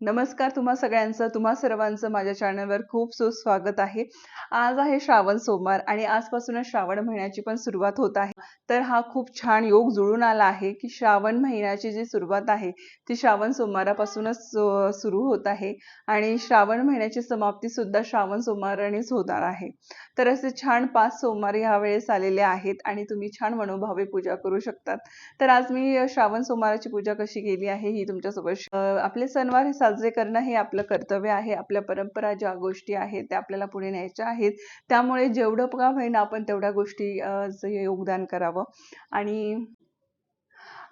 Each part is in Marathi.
नमस्कार तुम्हा सगळ्यांचं तुम्हा सर्वांचं माझ्या चॅनलवर खूप सुस्वागत आहे. आज आहे श्रावण सोमवार आणि आजपासूनच श्रावण महिन्याची पण सुरुवात होत आहे. तर हा खूप छान योग जुळून आला आहे की श्रावण महिन्याची जी सुरुवात आहे ती श्रावण सोमवारापासूनच सुरू होत आहे आणि श्रावण महिन्याची समाप्ती सुद्धा श्रावण सोमवारानेच होणार आहे. तर असे छान पाच सोमवार ह्या वेळेस आलेले आहेत आणि तुम्ही छान मनोभावे पूजा करू शकतात. तर आज मी श्रावण सोमवाराची पूजा कशी केली आहे ही तुमच्यासोबत आपले सणवार हे साजरे करणं हे आपलं कर्तव्य आहे. आपल्या परंपरा ज्या गोष्टी आहेत त्या आपल्याला पुढे न्यायच्या आहेत. त्यामुळे जेवढं का होईना आपण तेवढ्या गोष्टी योगदान करावं. आणि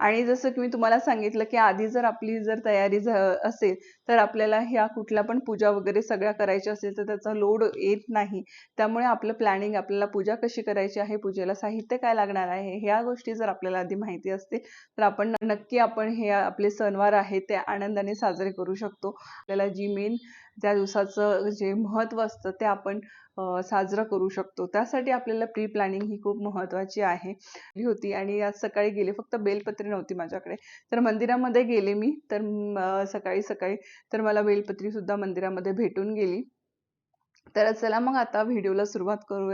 आणि जसं की मी तुम्हाला सांगितलं की आधी जर आपली जर तयारी असेल तर आपल्याला ह्या कुठल्या पण पूजा वगैरे सगळ्या करायच्या असेल तर त्याचा लोड येत नाही. त्यामुळे आपलं प्लॅनिंग आपल्याला पूजा कशी करायची आहे पूजेला साहित्य काय लागणार आहे ह्या गोष्टी जर आपल्याला आधी माहिती असतील तर आपण नक्की आपण हे आपले सणवार आहेत ते आनंदाने साजरे करू शकतो. आपल्याला जी मेन त्या दिवसाचं जे महत्त्व असतं ते आपण साजरं करू शकतो. त्यासाठी आपल्याला प्री प्लॅनिंग ही खूप महत्त्वाची आहे. होती आणि आज सकाळी गेले फक्त बेलपत्री नव्हती माझ्याकडे. तर मंदिरामध्ये गेले मी तर सकाळी सकाळी तर मला बेलपत्री सुद्धा मंदिरामध्ये भेटून गेली. तर चला मग आता व्हिडिओला सुरुवात करूया.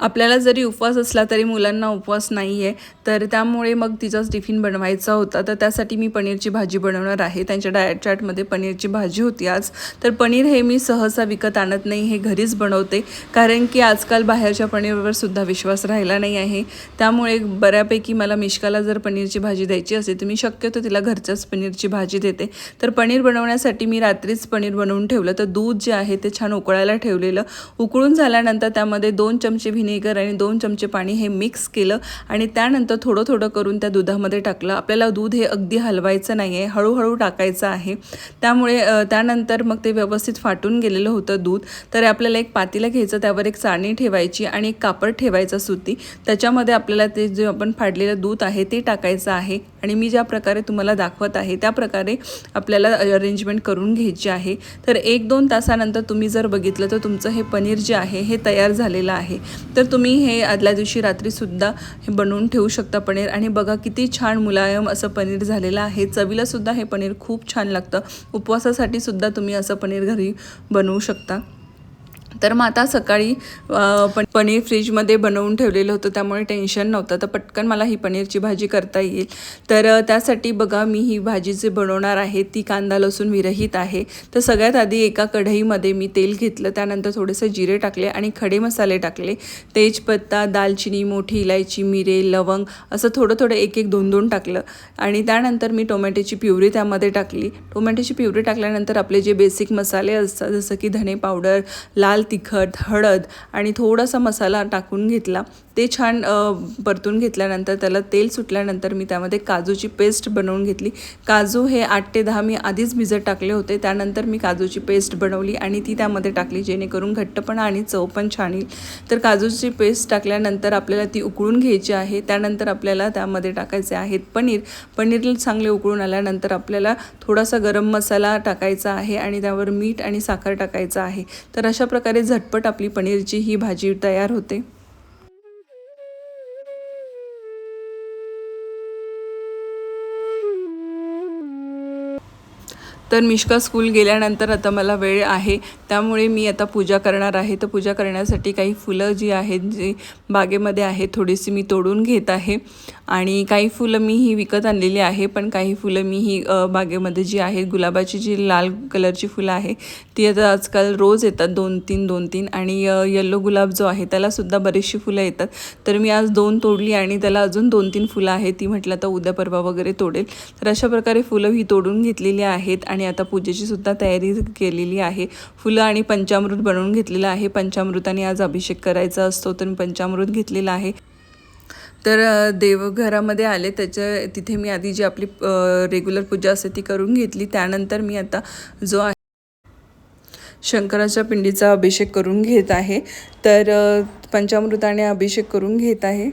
आपल्याला जरी उपवास असला तरी मुलांना उपवास नाही आहे तर त्यामुळे मग तिचाच टिफिन बनवायचा होता. तर त्यासाठी मी पनीरची भाजी बनवणार आहे. त्यांच्या डायट चार्टमध्ये पनीरची भाजी होती आज. तर पनीर हे मी सहसा विकत आणत नाही हे घरीच बनवते. कारण की आजकाल बाहेरच्या पनीरवर सुद्धा विश्वास राहिला नाही आहे. त्यामुळे बऱ्यापैकी मला मिश्काला जर पनीरची भाजी द्यायची असेल तर मी शक्यतो तिला घरच्याच पनीरची भाजी देते. तर पनीर बनवण्यासाठी मी रात्रीच पनीर बनवून ठेवलं. तर दूध जे आहे ते छान उकळायला ठेवलेलं. उकळून झाल्यानंतर त्यामध्ये दोन चमचे व्हिनेगर आणि दोन चमचे पाणी हे मिक्स केलं आणि त्यानंतर थोडं थोडं करून त्या दुधामध्ये टाकलं. आपल्याला दूध हे अगदी हलवायचं नाही आहे हळूहळू टाकायचं आहे. त्यामुळे त्यानंतर मग ते व्यवस्थित फाटून गेलेलं होतं दूध. तर आपल्याला एक पातीला घ्यायचं त्यावर एक चाणी ठेवायची आणि एक कापड ठेवायचं सुती. त्याच्यामध्ये आपल्याला ते जे आपण फाडलेलं दूध आहे ते टाकायचं आहे आणि मी ज्या प्रकारे तुम्हाला दाखवत आहे त्या प्रकारे आपल्याला अरेंजमेंट करून घ्यायची आहे. तर एक दोन तासानंतर तुम्ही जर बघितलं तर तुमचं हे पनीर जे आहे हे तयार झालेलं आहे. तर तर तुम्ही हे आदल्या दिवशी रात्रीसुद्धा हे बनवून ठेवू शकता पनीर. आणि बघा किती छान मुलायम असं पनीर झालेलं आहे. चवीलासुद्धा हे पनीर खूप छान लागतं. उपवासासाठी सुद्धा तुम्ही असं पनीर घरी बनवू शकता. तर मग आता सकाळी पण पनीर फ्रीजमध्ये बनवून ठेवलेलं होतं त्यामुळे टेन्शन नव्हतं. तर पटकन मला ही पनीरची भाजी करता येईल. तर त्यासाठी बघा मी ही भाजी जी बनवणार आहे ती कांदा लसूण विरहित आहे. तर सगळ्यात आधी एका कढईमध्ये मी तेल घेतलं त्यानंतर थोडेसे जिरे टाकले आणि खडे मसाले टाकले. तेजपत्ता दालचिनी मोठी इलायची मिरे लवंग असं थोडं थोडं एक एक दोन दोन टाकलं. आणि त्यानंतर मी टोमॅटोची प्युरी त्यामध्ये टाकली. टोमॅटोची प्युरी टाकल्यानंतर आपले जे बेसिक मसाले असतात जसं की धने पावडर लाल तिखट हळद आणि थोडासा मसाला टाकून घेतला. ते छान परतून घेतल्यानंतर त्याला तेल सुटल्यानंतर मी त्यामध्ये काजूची पेस्ट बनवून घेतली. काजू हे आठ ते दहा मी आधीच भिजत टाकले होते. त्यानंतर मी काजूची पेस्ट बनवली आणि ती त्यामध्ये टाकली जेणेकरून घट्टपणा आणि चव पण छान येईल. तर काजूची पेस्ट टाकल्यानंतर आपल्याला ती उकळून घ्यायची आहे. त्यानंतर आपल्याला त्यामध्ये टाकायचे आहेत पनीर. पनीर चांगले उकळून आल्यानंतर आपल्याला थोडासा गरम मसाला टाकायचा आहे आणि त्यावर मीठ आणि साखर टाकायचं आहे. तर अशा प्रकारे झटपट आपली पनीरची ही भाजी तयार होते. तर मिश्का स्कूल गेल्यानंतर आता मला वेळ आहे. त्यामुळे मी आता पूजा करणार आहे. तर पूजा करण्यासाठी काही फुलं जी आहेत जी बागेमध्ये आहेत थोडीशी मी तोडून घेत आहे. आणि काही फुलं मी ही विकत आणलेली आहे पण काही फुलं मी ही बागेमध्ये जी आहेत गुलाबाची जी लाल कलरची फुलं आहे ती आता आजकाल रोज येतात दोन तीन दोन तीन. आणि येल्लो गुलाब जो आहे त्यालासुद्धा बरीचशी फुलं येतात. तर मी आज दोन तोडली आणि त्याला अजून दोन तीन फुलं आहेत. ती म्हटलं तर उद्या परवा वगैरे तोडेल. तर अशा प्रकारे फुलं ही तोडून घेतलेली आहेत. आणि आणि आता पूजेची सुद्धा तयारी केलेली आहे. फुलं आणि पंचामृत बनवून घेतलेलं आहे. पंचामृताने आज अभिषेक करायचा असतो तर मी पंचामृत घेतलेलं आहे. तर देवघरामध्ये आले त्याच्या तिथे मी आधी जी आपली रेग्युलर पूजा असते ती करून घेतली. त्यानंतर मी आता जो आहे शंकराच्या पिंडीचा अभिषेक करून घेत आहे. तर पंचामृताने अभिषेक करून घेत आहे.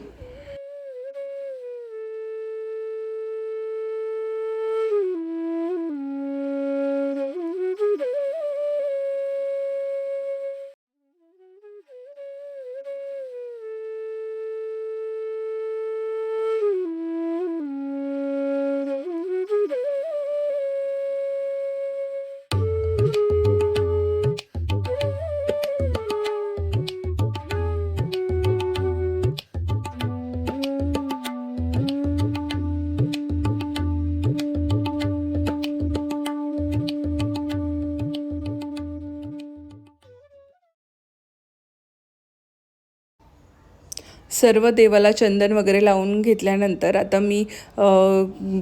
सर्व देवाला चंदन वगैरे लावून घेतल्यानंतर आता मी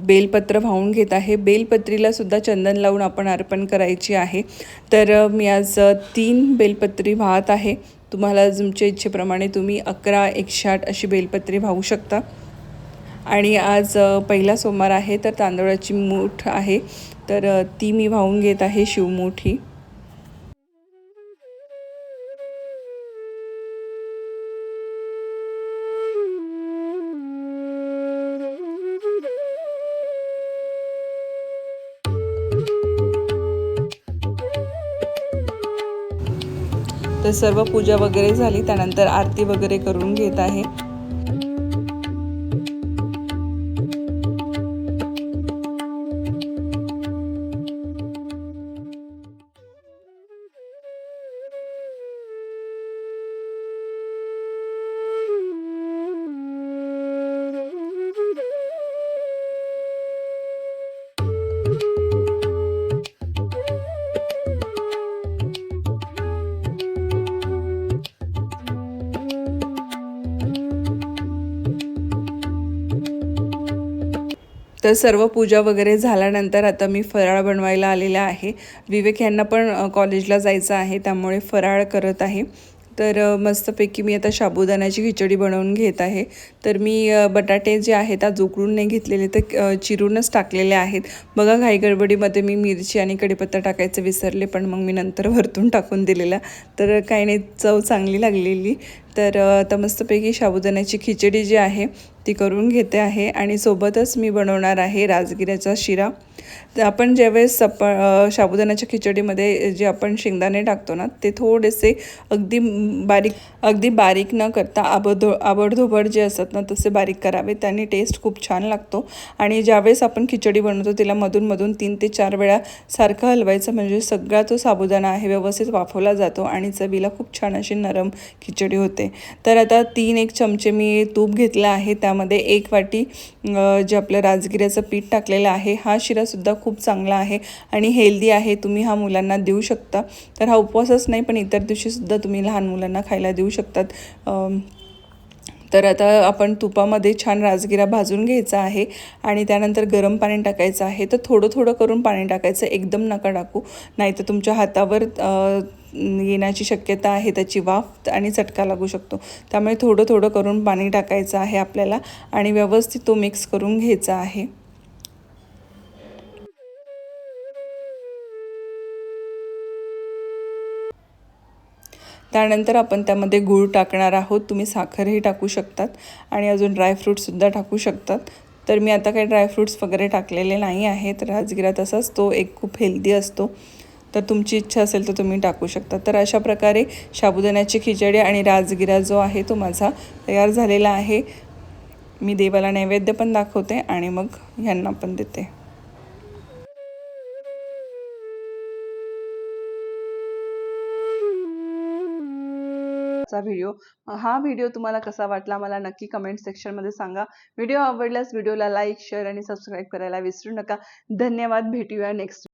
बेलपत्र वाहून घेत आहे. बेलपत्रीला सुद्धा चंदन लावून आपण अर्पण करायची आहे. तर मी आज तीन बेलपत्री वाहत आहे. तुम्हाला तुमच्या इच्छेप्रमाणे तुम्ही अकरा एकशे आठ अशी बेलपत्री वाहू शकता. आणि आज पहिला सोमवार आहे तर तांदळाची मूठ आहे. तर ती मी वाहून घेत आहे शिवमूठ ही. तर सर्व पूजा वगैरे झाली त्यानंतर आरती वगैरे करून घेत आहे. तर सर्व पूजा वगैरे झाल्यानंतर आता मी फराळ बनवायला आलेला आहे. विवेक यांना पण कॉलेजला जायचं आहे त्यामुळे फराळ करत आहे. तर मस्तपैकी मी आता साबुदाण्याची खिचडी बनवून घेत आहे. तर मी बटाटे जे आहेत आज उकळून नाही घेतलेले तर चिरूनच टाकलेले आहेत. बघा घाई गडबडीमध्ये मी मिरची आणि कडीपत्ता टाकायचं विसरले पण मग मी नंतर वरतून टाकून दिलेला. तर काही नाही चव चांगली लागलेली. तर आता मस्तपैकी साबुदाण्याची खिचडी जी आहे ती करून घेते आहे आणि सोबतच मी बनवणार आहे राजगिऱ्याचा शिरा. तर आपण ज्यावेळेस सप साबुदाण्याच्या खिचडीमध्ये जे आपण शेंगदाणे टाकतो ना ते थोडेसे अगदी बारीक अगदी बारीक न करता आबधो आबडधोबड जे असतात ना तसे बारीक करावे. त्याने टेस्ट खूप छान लागतो. आणि ज्यावेळेस आपण खिचडी बनवतो तिला मधूनमधून तीन ते चार वेळा सारखं हलवायचं म्हणजे सगळा तो साबुदाणा आहे व्यवस्थित वाफवला जातो आणि चवीला खूप छान अशी नरम खिचडी होते. तर आता तीन एक चमचे मी तूप घेतलं आहे. त्यामध्ये एक वाटी जे आपलं राजगिऱ्याचं पीठ टाकलेलं आहे हा शिरासुद्धा खूप चांगला आहे आणि हेल्दी आहे. तुम्ही हा मुलांना देऊ शकता. तर हा उपवासच नाही पण इतर दिवशीसुद्धा तुम्ही लहान मुलांना खायला देऊ शकतात. तर आता आपण तुपामध्ये छान राजगिरा भाजून घ्यायचा आहे आणि त्यानंतर गरम पाणी टाकायचं आहे. तर थोडं थोडं करून पाणी टाकायचं. एकदम नका टाकू. नाही तर तुमच्या हातावर येण्याची शक्यता आहे त्याची वाफ आणि चटका लागू शकतो. त्यामुळे थोडं थोडं करून पाणी टाकायचं आहे आपल्याला आणि व्यवस्थित तो मिक्स करून घ्यायचा आहे. त्यानंतर आपण त्यामध्ये गूळ टाकणार आहोत. तुम्ही साखरही टाकू शकतात आणि अजून ड्रायफ्रूटसुद्धा टाकू शकतात. तर मी आता काही ड्रायफ्रूट्स वगैरे टाकलेले नाही आहेत राजगिरा तसाच तो एक खूप हेल्दी असतो. तर तुमची इच्छा असेल तर तुम्ही टाकू शकता. तर अशा प्रकारे साबुदाण्याची खिचडी आणि राजगिरा जो आहे तो माझा तयार झालेला आहे. मी देवाला नैवेद्य पण दाखवते आणि मग ह्यांना पण देते. चा व्हिडिओ हा व्हिडिओ तुम्हाला कसा वाटला मला नक्की कमेंट सेक्शनमध्ये सांगा. व्हिडिओ आवडल्यास व्हिडिओला लाईक शेअर आणि सबस्क्राईब करायला विसरू नका. धन्यवाद. भेटूया नेक्स्ट